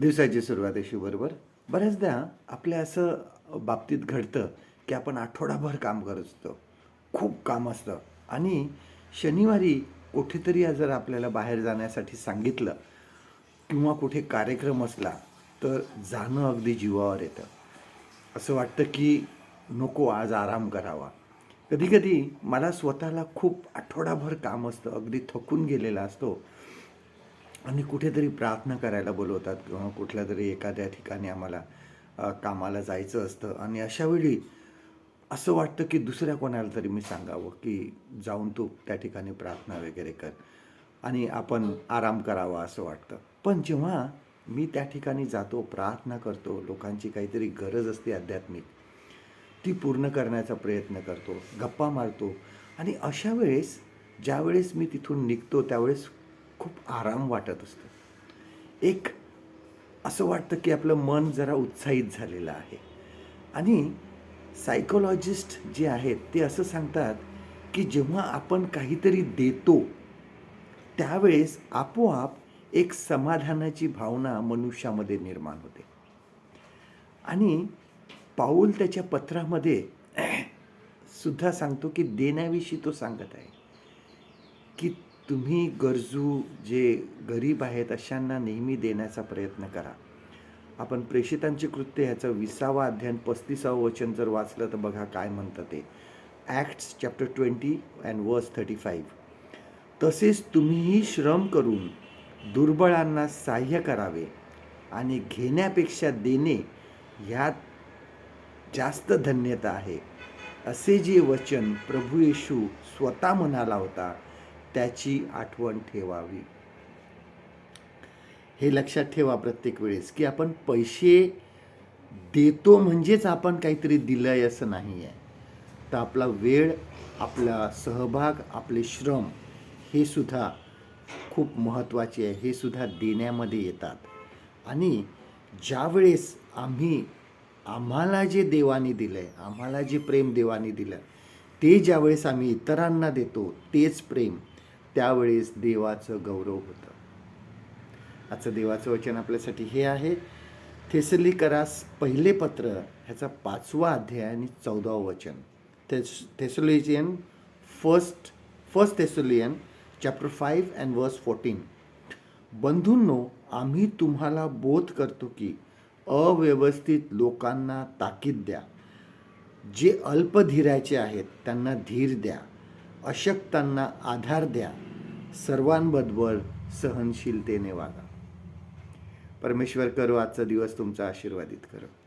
दिवसाची सुरुवात अशी बरोबर बऱ्याचदा आपल्या असं बाबतीत घडतं की आपण आठवडाभर काम करत असतो. खूप काम असतं. आणि शनिवारी कुठेतरी जर आपल्याला बाहेर जाण्यासाठी सांगितलं किंवा कुठे कार्यक्रम असला तर जाणं अगदी जीवावर येतं. असं वाटतं की नको आज आराम करावा. कधीकधी मला स्वतःला खूप आठवडाभर काम असतं अगदी थकून गेलेला असतो. आणि कुठेतरी प्रार्थना करायला बोलवतात किंवा कुठल्या तरी एखाद्या ठिकाणी आम्हाला कामाला जायचं असतं. आणि अशावेळी असं वाटतं की दुसऱ्या कोणाला तरी मी सांगावं की जाऊन तू त्या ठिकाणी प्रार्थना वगैरे कर आणि आपण आराम करावा असं वाटतं. पण जेव्हा मी त्या ठिकाणी जातो प्रार्थना करतो लोकांची काहीतरी गरज असते आध्यात्मिक ती पूर्ण करण्याचा प्रयत्न करतो गप्पा मारतो आणि अशा वेळेस ज्यावेळेस मी तिथून निघतो त्यावेळेस खूप आराम वाटत असतो. एक असं वाटतं की आपलं मन जरा उत्साहित झालेलं आहे. आणि सायकोलॉजिस्ट जे आहेत ते असं सांगतात की जेव्हा आपण काहीतरी देतो त्यावेळेस आपोआप एक समाधानाची भावना मनुष्यामध्ये निर्माण होते. आणि पाऊल त्याच्या पत्रामध्ये सुद्धा सांगतो की देण्याविषयी तो सांगत आहे की तुम्ही गरजू जे गरीब आहेत अशांना नेहमी देण्याचा प्रयत्न करा. आपण प्रेषितांचे कृत्य ह्याचं विसावा अध्ययन पस्तीसावं वचन जर वाचलं तर बघा काय म्हणतं ते. Acts chapter twenty and verse thirty five तसेच तुम्हीही श्रम करून दुर्बळांना सहाय्य करावे आणि घेण्यापेक्षा देणे ह्यात जास्त धन्यता आहे. असे जे वचन प्रभू येशू स्वतः म्हणाला होता त्याची आठवण ठेवावी. हे लक्षात ठेवा प्रत्येक वेळेस की आपण पैसे देतो म्हणजेच आपण काहीतरी दिलंय असं नाही आहे तर आपला वेळ आपला सहभाग आपले श्रम हे सुद्धा खूप महत्त्वाचे आहे हे सुद्धा देण्यामध्ये येतात. आणि ज्यावेळेस आम्ही आम्हाला जे देवाने दिलं आहे आम्हाला जे प्रेम देवाने दिलं ते ज्यावेळेस आम्ही इतरांना देतो तेच प्रेम त्यावेळेस देवाचं गौरव होतं. आजचं देवाचं वचन आपल्यासाठी हे आहे. थेसलीकरास पहिले पत्र ह्याचा पाचवा अध्याय आणि चौदावं वचन. थेस Thessalonians first first Thessalonian chapter five and verse fourteen बंधूंनो आम्ही तुम्हाला बोध करतो की अव्यवस्थित लोकांना ताकीद द्या. जे अल्पधीराचे आहेत त्यांना धीर द्या. अशक्तांना आधार द्या. सर्वांबरोबर सहनशीलतेने वागा. परमेश्वर करो आजचा दिवस तुमचा आशीर्वादित करो.